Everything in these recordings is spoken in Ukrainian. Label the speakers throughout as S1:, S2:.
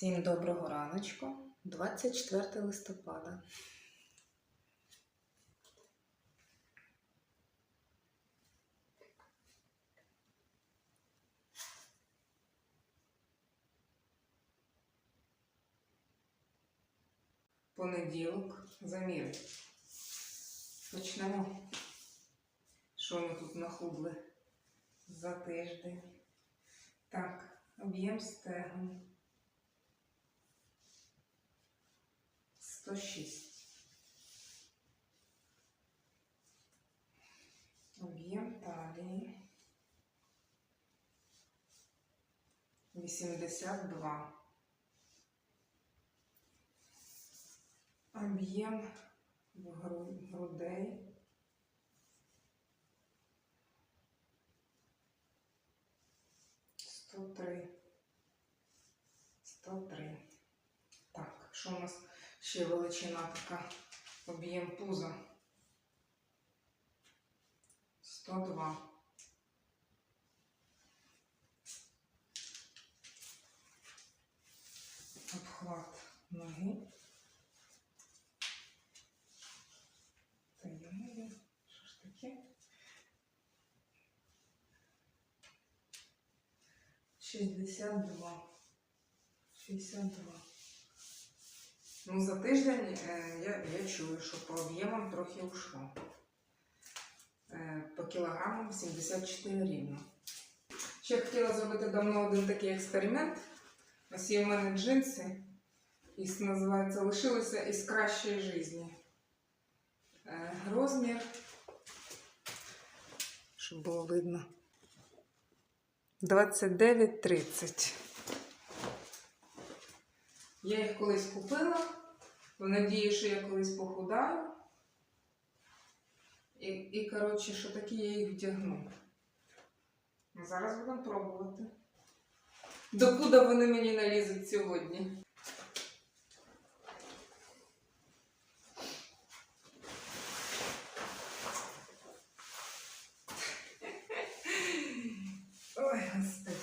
S1: Всім доброго раночку, 24 листопада. Понеділок, заміри. Почнемо. Що ми тут нахудли за тиждень? Так, об'єм стегон. 106. Об'єм талії. 82. Об'єм грудей. Сто три. Сто три. Так, що у нас ще величина така? Об'єм пуза. 102. Обхват ноги. Та йому, ж таке? 62. 62. Ну, за тиждень е, я, я чую, що по об'ємам трохи ушло. Е, по кілограмам 74 рівно. Ще хотіла зробити давно один такий експеримент. Ось є в мене джинси, і називається Лишилося із кращої житті. Е, розмір, щоб було видно. 29-30. Я їх колись купила, в надії, що я колись похудаю. І, і коротше, що такі я їх вдягну. Ну, Зараз будемо пробувати. Докуди вони мені налізуть сьогодні? Ой, господи.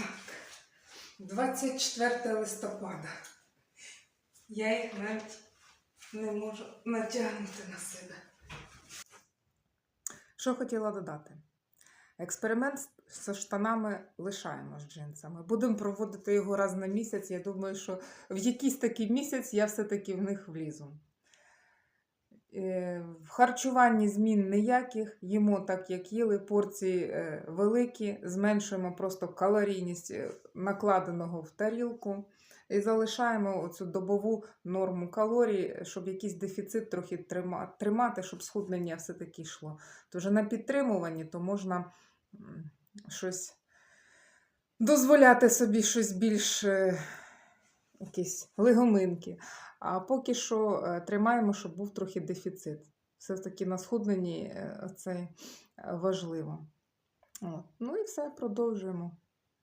S1: Так, 24 листопада. Я їх навіть не можу натягнути на себе. Що хотіла додати? Експеримент з- штанами лишаємо з джинсами. Будемо проводити його раз на місяць. Я думаю, що в якийсь такий місяць я все-таки в них влізу. Е, В харчуванні змін ніяких, їмо так, як їли, порції е, великі, зменшуємо просто калорійність е, накладеного в тарілку і залишаємо оцю добову норму калорій, щоб якийсь дефіцит трохи тримати, щоб схуднення все-таки йшло. То вже на підтримуванні то можна щось дозволяти собі щось більш якісь легоминки. А поки що е, тримаємо, щоб був трохи дефіцит. Все ж таки на схудненні е, це е, важливо. От. Ну і все, продовжуємо.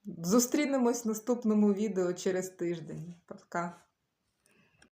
S1: Зустрінемось в наступному відео через тиждень. Пока.